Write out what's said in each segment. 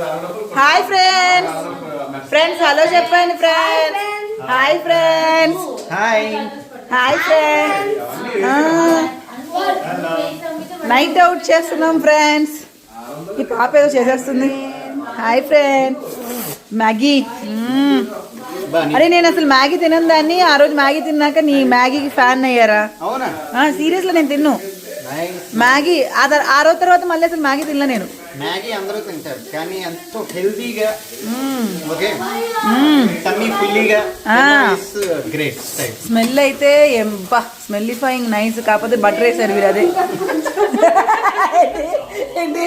Hi friends friends hello చెప్పండి friends hi friends hi hi friends night out చేస్తున్నాం friends ఈ పాప ఏదో చేసేస్తుంది. Hi friends Maggi. అరే నేను అసలు మ్యాగీ తినను దాన్ని ఆ రోజు మ్యాగీ తిన్నాక నీ మ్యాగీకి ఫ్యాన్ అయ్యారా? అవునా? సీరియస్లో నేను తిన్ను. మ్యాగీ ఆ తర్- ఆ రోజు తర్వాత మళ్ళీ అసలు మ్యాగీ తినలే నేను మ్యాగీ అందరూ తింటారు కానీ ఎంతో హెల్దీగా. ఓకే మ్మ్. టమ్మీ ఫుల్లీగా ఆ. గ్రేట్ టైప్ స్మెల్ అయితే ఎంబా స్మెల్లిఫైయింగ్ నైస్ కాకపోతే బటర్ వేసారు వీరు అదే ఏంటి?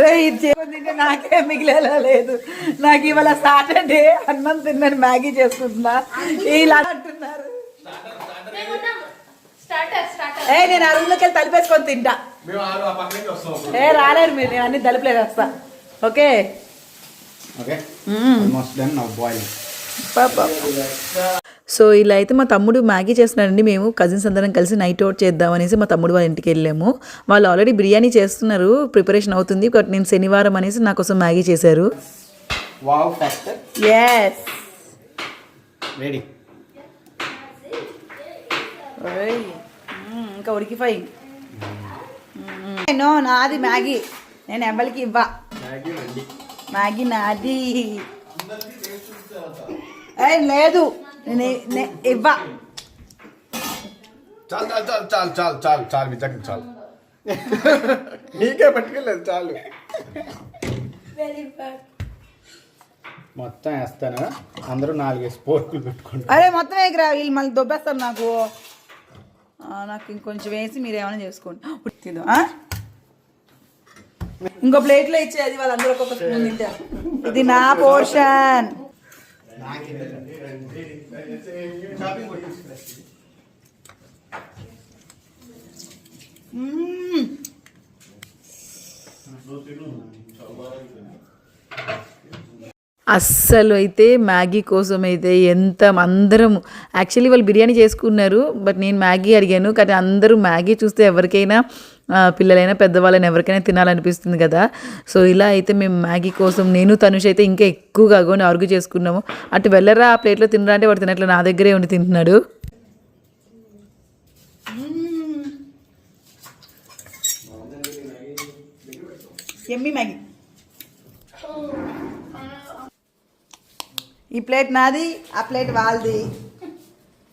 రే, ఇది నాకే మిగిలేలా లేదు నాకు ఇవాళ సాటర్డే అన్నం తిన్నాను మ్యాగీ చేసుకుంటున్నా ఇలా ఏ నేను ఆ రూమ్లోకి వెళ్ళి తలుపేసుకొని తింటా. ఏ రాలేరు మీరు నేను అన్ని తలుపులే వేస్తా. Okay? Okay. Hmm. Almost done now boil so ఇలా అయితే మా తమ్ముడు మ్యాగీ చేస్తున్నాడండి. మేము కజిన్స్ అందరం కలిసి నైట్ అవుట్ చేద్దాం అనేసి మా తమ్ముడు వాళ్ళ ఇంటికి వెళ్ళాము. వాళ్ళు ఆల్రెడీ బిర్యానీ చేస్తున్నారు ప్రిపరేషన్ అవుతుంది. బట్ నేను శనివారం అనేసి నా కోసం మ్యాగీ చేశారు. వావ్ ఫస్ట్ ఎస్ రెడీ ఇంకా ఉడికిపోయి. నో నాది మ్యాగీ. నేను ఎవరికి ఇవ్వ. మ్యాగీ నాది. ఏ లేదు. నేను నే- ఇవ్వ. చాలు చాలు చాలు చాలు చాలు చాలు చాలు మీ దగ్గర చాలు. నీకే పట్టుకెళ్ళలేదు చాలు. మొత్తం వేస్తాను. అందరూ నాలుగేసి స్పోర్కులు పెట్టుకోండి అరే మొత్తం ఎగిరా వీళ్ళు మళ్ళీ దొబ్బేస్తారు నాకు. నాకు ఇంకొంచెం వేసి మీరు ఏమైనా చేసుకోండి. ఉట్టిదో, ఇంకో ప్లేట్లో ఇచ్చేది వాళ్ళందరూ ఒక్కొక్క స్పూన్ తింటారు. ఇది నా పోర్షన్ అస్సలు అయితే మ్యాగీ కోసం అయితే ఎంత అందరం యాక్చువల్లీ వాళ్ళు బిర్యానీ చేసుకున్నారు బట్ నేను మ్యాగీ అడిగాను కానీ అందరూ మ్యాగీ చూస్తే ఎవరికైనా పిల్లలైనా పెద్దవాళ్ళైనా ఎవరికైనా తినాలనిపిస్తుంది కదా. సో ఇలా అయితే మేము మ్యాగీ కోసం నేను తనుష్ అయితే ఇంకా ఎక్కువగా కొని అరుగు చేసుకున్నాము. అటు వెళ్ళరా ఆ ప్లేట్లో తినరా అంటే వాడు తినట్లే నా దగ్గరే ఉండి తింటున్నాడు. ఎమ్మి మ్యాగీ. ఈ ప్లేట్ నాది ఆ ప్లేట్ వాళ్ళది.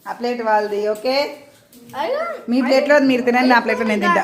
ఆ ప్లేట్ వాళ్ళది ఓకే? మీ ప్లేట్లో మీరు తినండి నా ప్లేట్లో నేను తింటా.